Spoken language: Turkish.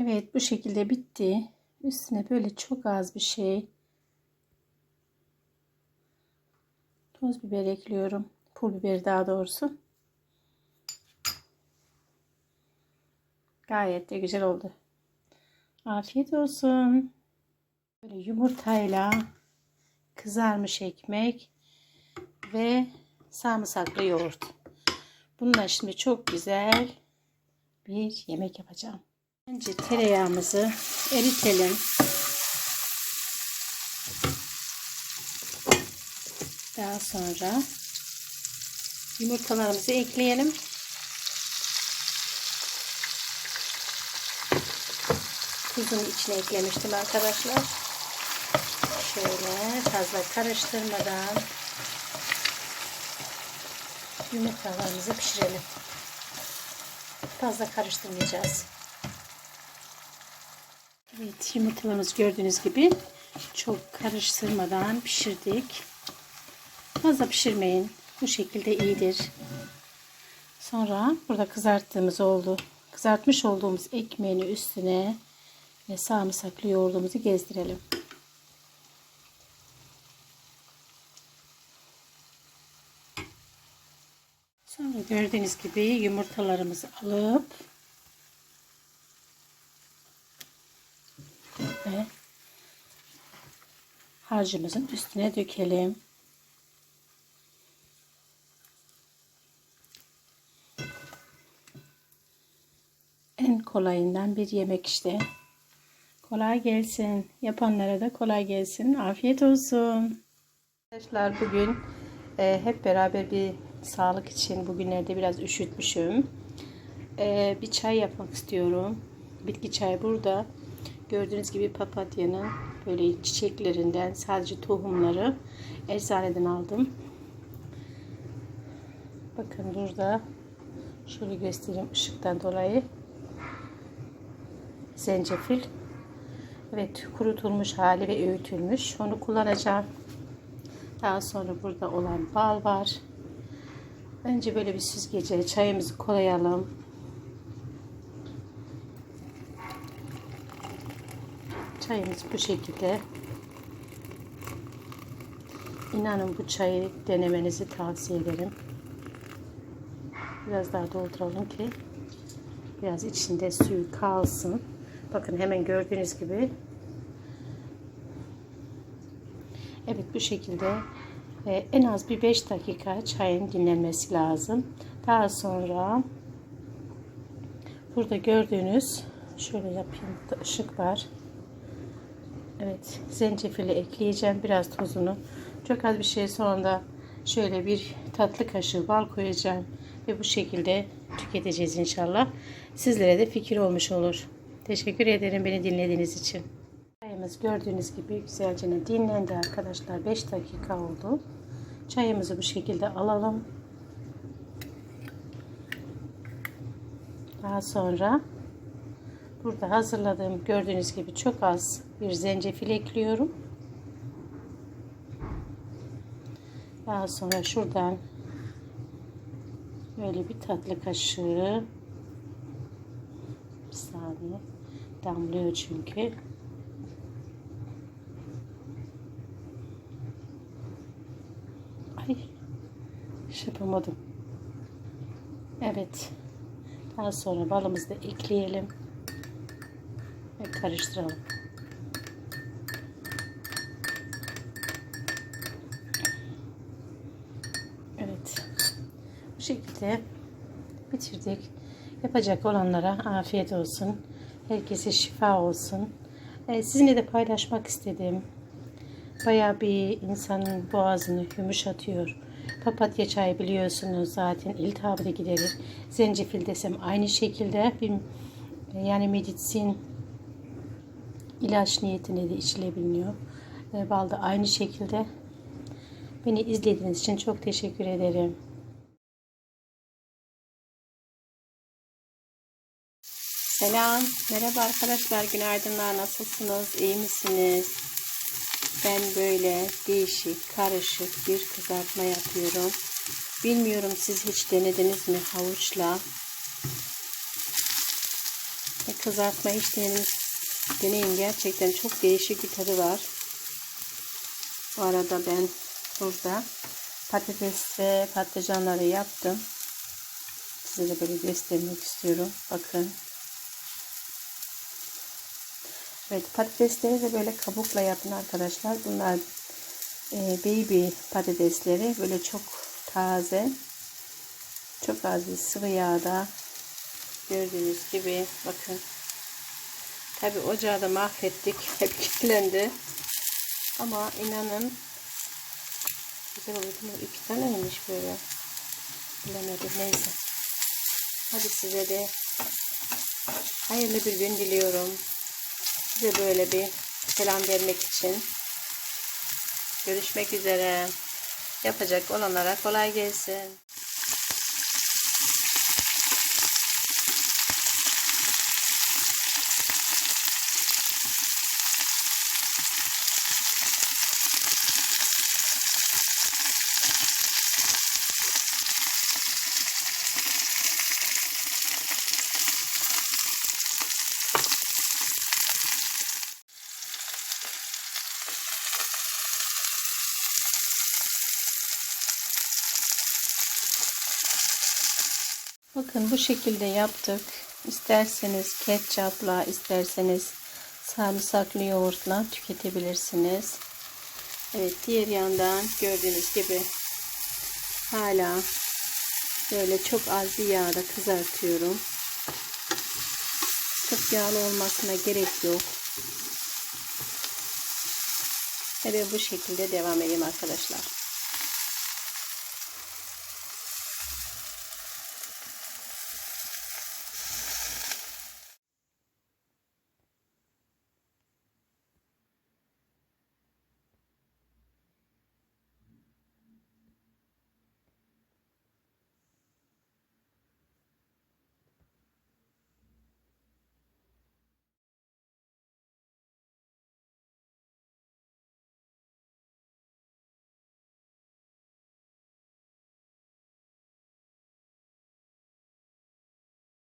Evet bu şekilde bitti. Üstüne böyle çok az bir şey toz biber ekliyorum. Pul biberi daha doğrusu. Gayet de güzel oldu. Afiyet olsun. Böyle yumurtayla kızarmış ekmek ve sarımsaklı yoğurt. Bununla şimdi çok güzel bir yemek yapacağım. Önce tereyağımızı eritelim. Daha sonra yumurtalarımızı ekleyelim. Tuzun içine eklemiştim arkadaşlar. Şöyle fazla karıştırmadan yumurtalarımızı pişirelim. Fazla karıştırmayacağız. Evet yumurtalarımız gördüğünüz gibi çok karıştırmadan pişirdik. Fazla pişirmeyin. Bu şekilde iyidir. Sonra burada kızarttığımız oldu. Kızartmış olduğumuz ekmeğini üstüne ve sarımsaklı yoğurdumuzu gezdirelim. Sonra gördüğünüz gibi yumurtalarımızı alıp ve harcımızın üstüne dökelim. En kolayından bir yemek işte. Kolay gelsin. Yapanlara da kolay gelsin. Afiyet olsun. Arkadaşlar bugün e, hep beraber bir sağlık için bugünlerde biraz üşütmüşüm. E, bir çay yapmak istiyorum. Bitki çayı burada. Gördüğünüz gibi papatyanın böyle çiçeklerinden sadece tohumları eczaneden aldım. Bakın burada şöyle göstereyim ışıktan dolayı. Zencefil. Evet kurutulmuş hali ve öğütülmüş. Onu kullanacağım. Daha sonra burada olan bal var. Önce böyle bir süzgece çayımızı koyalım. Çayımız bu şekilde. İnanın bu çayı denemenizi tavsiye ederim. Biraz daha dolduralım ki biraz içinde suyu kalsın. Bakın hemen gördüğünüz gibi. Evet bu şekilde e, en az bir 5 dakika çayın dinlenmesi lazım. Daha sonra burada gördüğünüz şöyle yapayım ışık var. Evet zencefili ekleyeceğim biraz tozunu. Çok az bir şey sonra şöyle bir tatlı kaşığı bal koyacağım ve bu şekilde tüketeceğiz inşallah. Sizlere de fikir olmuş olur. Teşekkür ederim beni dinlediğiniz için. Çayımız gördüğünüz gibi güzelce dinlendi arkadaşlar. 5 dakika oldu. Çayımızı bu şekilde alalım. Daha sonra burada hazırladığım gördüğünüz gibi çok az bir zencefil ekliyorum. Daha sonra şuradan böyle bir tatlı kaşığı bir saniye damlıyor çünkü. Ay şey yapamadım. Evet daha sonra balımızı da ekleyelim ve karıştıralım. Evet. Bu şekilde bitirdik. Yapacak olanlara afiyet olsun. Herkese şifa olsun. Ee, sizinle de paylaşmak istedim. Bayağı bir insanın boğazını yumuşatıyor. Papatya çayı biliyorsunuz zaten iltihabı da giderir. Zencefil desem aynı şekilde. Bir yani medicin ilaç niyetine de içilebiliyor. E, bal da aynı şekilde. Beni izlediğiniz için çok teşekkür ederim. Selam, merhaba arkadaşlar, günaydınlar, nasılsınız, iyi misiniz? Ben böyle değişik, karışık bir kızartma yapıyorum. Bilmiyorum siz hiç denediniz mi havuçla? kızartma hiç deneyin, deneyin. Gerçekten çok değişik bir tadı var. Bu arada ben burada patates ve patlıcanları yaptım. Size de böyle göstermek istiyorum. Bakın. Evet patatesleri de böyle kabukla yapın arkadaşlar. Bunlar e, baby patatesleri. Böyle çok taze. Çok az bir sıvı yağda gördüğünüz gibi bakın. Tabi ocağı da mahvettik. Hep kilitlendi. Ama inanın güzel oldu. İki tane miymiş böyle? Bilemedim. Neyse. Hadi size de hayırlı bir gün diliyorum. Size böyle bir selam vermek için. Görüşmek üzere. Yapacak olanlara kolay gelsin. Bakın bu şekilde yaptık. İsterseniz ketçapla, isterseniz sarımsaklı yoğurtla tüketebilirsiniz. Evet, diğer yandan gördüğünüz gibi hala böyle çok az bir yağda kızartıyorum. Çok yağlı olmasına gerek yok. Ve bu şekilde devam edeyim arkadaşlar.